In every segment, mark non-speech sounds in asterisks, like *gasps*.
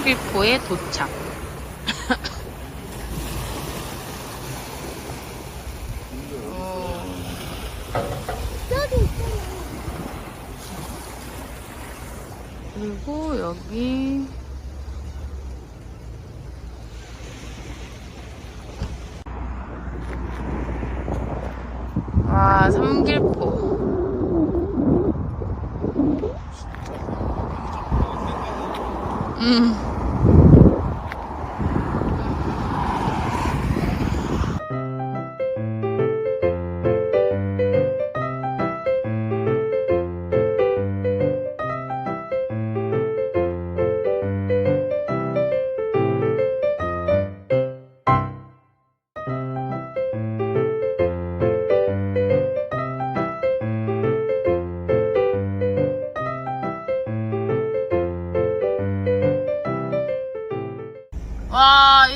삼길포에 도착. 그리고 여기 와 삼길포 음.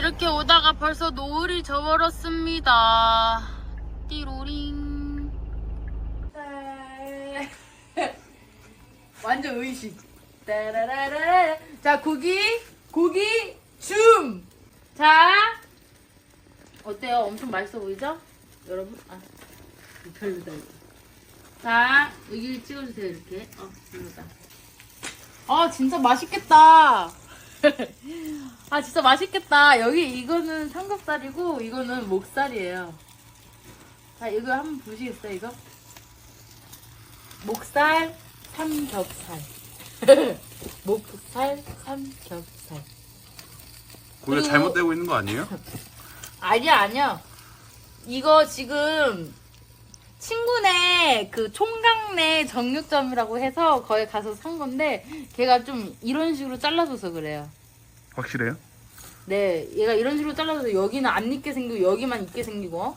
이렇게 오다가 벌써 노을이 져버렸습니다 띠로링 *laughs* 완전 의식. 따라라라라. 자, 고기, 고기, 줌. 자, 어때요? 엄청 맛있어 보이죠? 여러분, 아, 별로다. 자, 여기 찍어주세요, 이렇게. 어, 별로다. 아, 진짜 맛있겠다. *laughs* 아, 진짜 맛있겠다. 여기 이거는 삼겹살이고, 이거는 목살이에요. 자, 이거 한번 보시겠어요, 이거? 목살, 삼겹살. *laughs* 목살, 삼겹살. 그리고- 잘못되고 있는 거 아니에요? *laughs* 아니야, 아니야. 이거 지금 친구네 그 총각내 정육점이라고 해서 거기 가서 산 건데 걔가 좀 이런 식으로 잘라줘서 그래요. 확실해요? 네, 얘가 이런 식으로 잘라줘서 여기는 안 익게 생기고 여기만 익게 생기고.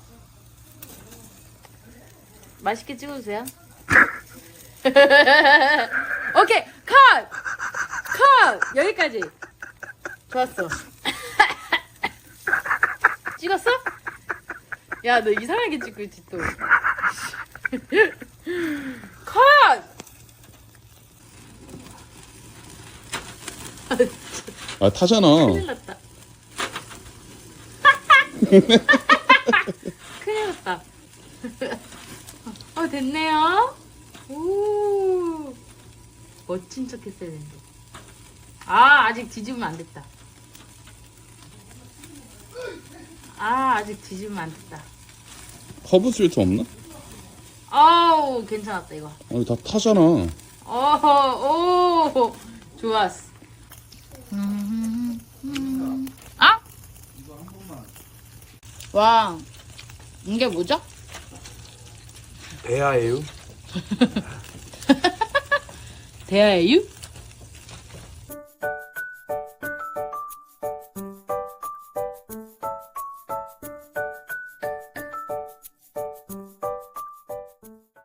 맛있게 찍어주세요. *laughs* 오케이, 컷! 컷! 여기까지. 좋았어. *laughs* 찍었어? 야, 너 이상하게 찍고 있지, 또. *laughs* 컷! 아 타잖아. 큰일 났다. *laughs* 큰일 났다. 어, 됐네요. 오. 멋진 척 했어야 되는데. 아, 아직 뒤집으면 안 됐다. 아, 아직 뒤집으면 안 됐다. 허브 스위트 없나? 아우, 괜찮았다, 이거. 아니 다 타잖아. 어허, 오, 좋았어. 아? 와, 이게 뭐죠? 대야예요? *laughs* 대하유?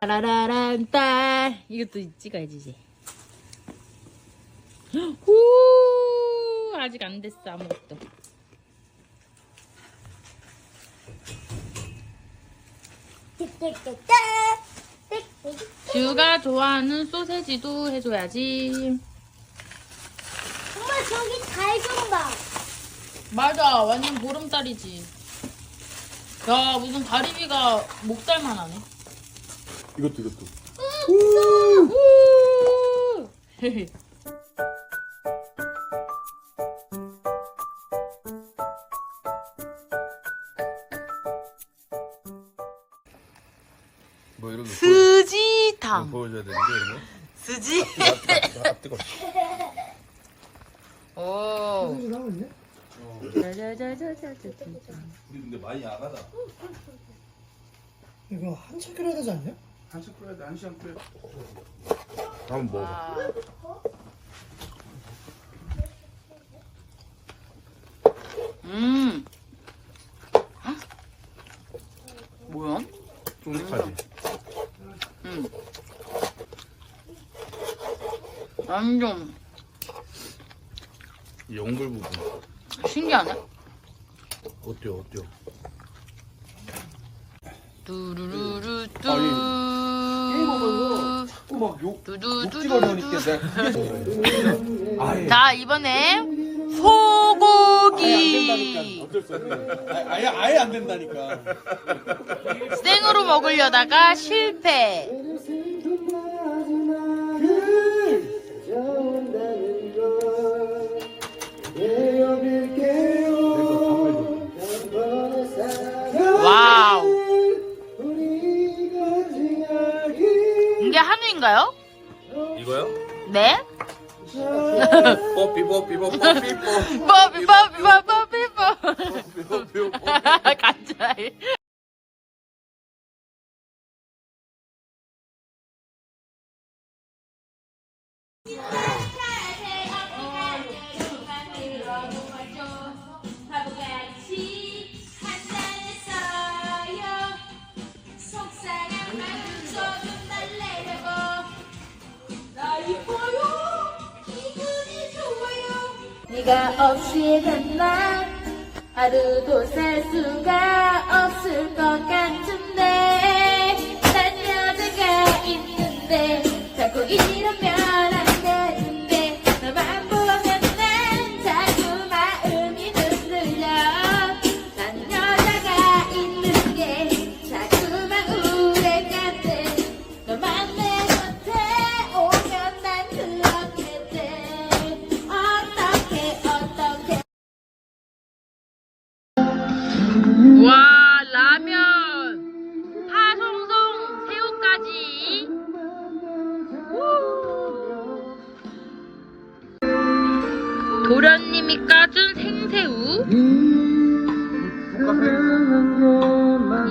라라란 딸 이것도 찍어야지 이제 *gasps* 후 아직 안 됐어 아무것도 듀가 좋아하는 소세지도 해줘야지. 엄마 저기 달 좀 봐. 맞아 완전 보름달이지. 야 무슨 다리미가 목달만 하네. 이것도 이것도. 우! 뭐 *laughs* *laughs* 스지탕 보여, 줘야 되는데 이런 거? 스지 아 뜨거 오 우리 근데 많이 야가다 이거 한참 끓여야 되지 않냐? 한식 끓여야 돼. 한 시간 끓여. 한번 먹어봐 음 헉? 뭐야? 쫀득하지? 음. 완전 이 영불 부분. 신기하네. 어때요 어때요? 뚜루루루 뚜. 아니, 꼬막 욕 두두두두 욕지거리니까 내가 아예. 자 이번에 소고기. 어쩔 수 없네. 아, 아예 아예 안 된다니까. 생으로 먹으려다가 실패. Poppy, Poppy, Poppy, Poppy, Poppy, Poppy, Poppy, Poppy, Poppy, Poppy, Poppy, Poppy, Poppy, Poppy, 네가 없이는 난 하루도 살 수가 없을 것 같은데. 난 여자가 있는데 자꾸 이러면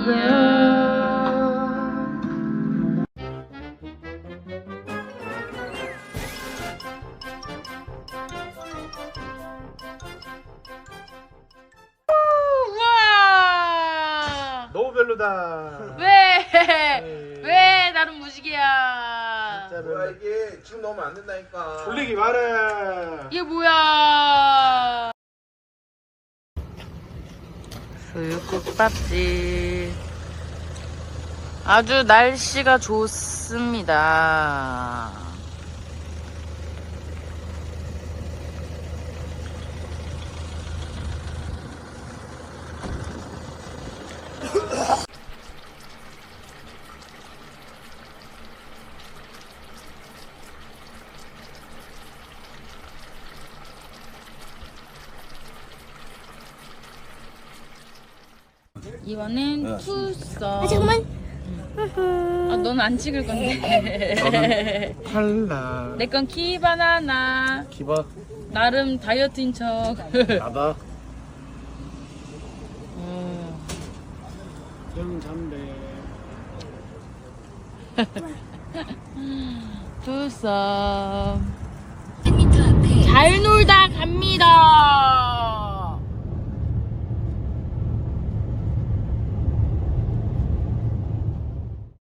이야. 우와 너무 별로다. 왜? 왜 나는 무지개야? 뭐야 이게 지금 넣으면 안 된다니까 돌리기 말해. 이게 뭐야? 수육국밥집. 아주 날씨가 좋습니다. 이거는 투썸. 잠깐만 아, 넌 안 찍을 건데. 칼라. 내 건 키바나나. 기바. 나름 다이어트인 척. *laughs* 나다. 어. 형 잠배. *laughs* 투썸. 잘 놀다 갑니다.